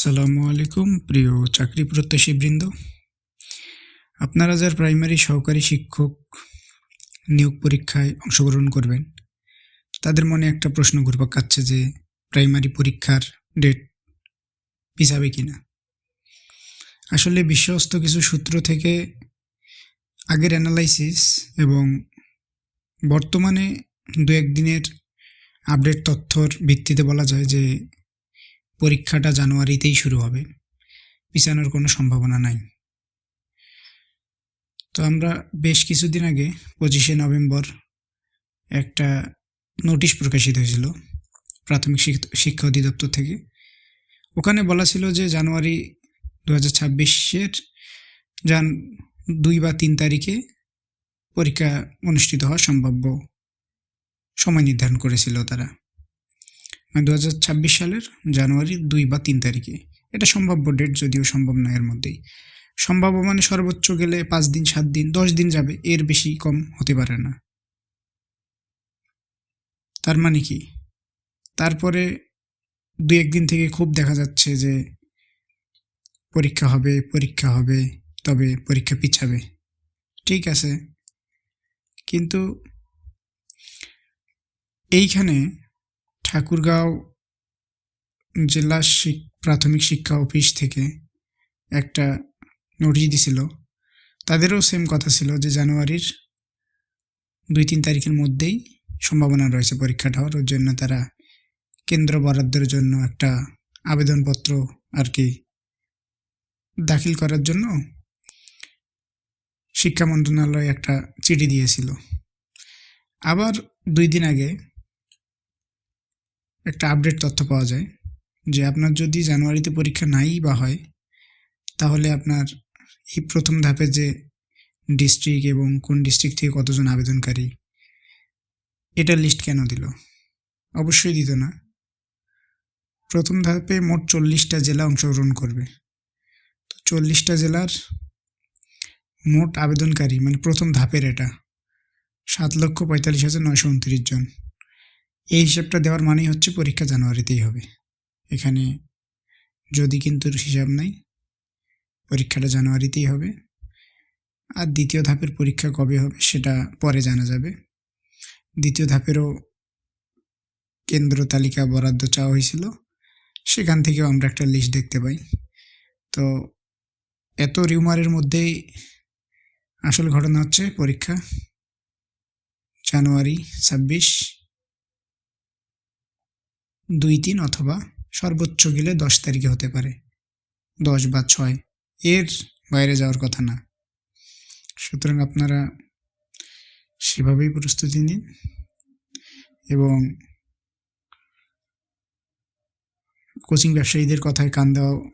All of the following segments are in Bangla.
আসসালামু আলাইকুম, প্রিয় চাকরি প্রত্যাশী বৃন্দ। আপনারা যার প্রাইমারি সহকারী শিক্ষক নিয়োগ পরীক্ষায় অংশগ্রহণ করবেন, তাদের মনে একটা প্রশ্ন ঘুরপাক কাচ্ছে যে, প্রাইমারি পরীক্ষার ডেট পিছাবে কি না আসলে বিশ্বস্ত কিছু সূত্র থেকে আগের অ্যানালাইসিস এবং বর্তমানে দু একদিনের আপডেট তথ্যর ভিত্তিতে বলা যায় যে পরীক্ষাটা জানুয়ারিতেই শুরু হবে। পিছানোর কোনো সম্ভাবনা নাই। তো আমরা বেশ কিছুদিন আগে পঁচিশে নভেম্বর একটা নোটিশ প্রকাশিত হয়েছিল প্রাথমিক শিক্ষা অধিদপ্তর থেকে। ওখানে বলা ছিল যে জানুয়ারি দু হাজার ছাব্বিশের জান, দুই বা তিন তারিখে পরীক্ষা অনুষ্ঠিত হওয়া সম্ভাব্য সময় নির্ধারণ করেছিল তারা। দু হাজার ছাব্বিশ সালের জানুয়ারি দুই বা তিন তারিখে। এটা সম্ভাব্য ডেট যদিও সম্ভব নয় এর মধ্যেই। সম্ভাব্য মানে সর্বোচ্চ গেলে পাঁচ দিন, সাত দিন, দশ দিন যাবে, এর বেশি কম হতে পারে না। তার মানে কি? তারপরে দুই একদিন থেকে খুব দেখা যাচ্ছে যে পরীক্ষা হবে পরীক্ষা হবে, তবে পরীক্ষা পিছাবে। ঠিক আছে? কিন্তু এইখানে ঠাকুরগাঁও জেলা প্রাথমিক শিক্ষা অফিস থেকে একটা নোটিশ দিছিল। তাদেরও সেম কথা ছিল যে জানুয়ারির দুই তিন তারিখের মধ্যেই সম্ভাবনা রয়েছে পরীক্ষাটা হওয়ার। ওর জন্য তারা কেন্দ্র বরাদ্দের জন্য একটা আবেদনপত্র আর কি দাখিল করার জন্য শিক্ষা মন্ত্রণালয় একটা চিঠি দিয়েছিল। আবার দুই দিন আগে একটা আপডেট তথ্য পাওয়া যায় যে আপনার যদি জানুয়ারিতে পরীক্ষা নাই বা হয়, তাহলে আপনার এই প্রথম ধাপে যে ডিস্ট্রিক্ট এবং কোন ডিস্ট্রিক্ট থেকে কতজন আবেদনকারী এটার লিস্ট কেন দিল? অবশ্যই দিত না। প্রথম ধাপে মোট চল্লিশটা জেলা অংশগ্রহণ করবে। তো চল্লিশটা জেলার মোট আবেদনকারী মানে প্রথম ধাপের এটা, সাত লক্ষ পঁয়তাল্লিশ হাজার নয়শো উনত্রিশ জন। এই হিসাবটা দেওয়ার মানেই হচ্ছে পরীক্ষা জানুয়ারিতেই হবে। এখানে যদি কিন্তু হিসাব নাই, পরীক্ষাটা জানুয়ারিতেই হবে। আর দ্বিতীয় ধাপের পরীক্ষা কবে হবে সেটা পরে জানা যাবে। দ্বিতীয় ধাপেরও কেন্দ্র তালিকা বরাদ্দ চাওয়া হয়েছিল। সেখান থেকেও আমরা একটা লিস্ট দেখতে পাই। তো এত রিউমারের মধ্যেই আসল ঘটনা হচ্ছে পরীক্ষা, জানুয়ারি ছাব্বিশ। দুই তিন অথবা সর্বোচ্চ গেলে দশ তারিখে হতে পারে। দশ বা ছয়, এর বাইরে যাওয়ার কথা না। সুতরাং আপনারা সেভাবেই প্রস্তুতি নিন এবং কোচিং ব্যবসায়ীদের কথায় কান দেওয়া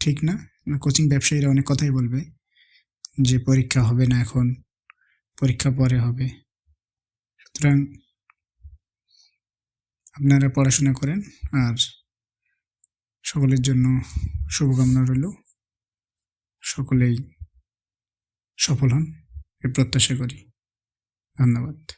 ঠিক না। কোচিং ব্যবসায়ীরা অনেক কথাই বলবে যে পরীক্ষা হবে না এখন, পরীক্ষা পরে হবে। সুতরাং আপনারা পড়াশোনা করেন আর সকলের জন্য শুভকামনা রইল। সকলেই সফল হন, এ প্রত্যাশা করি। ধন্যবাদ।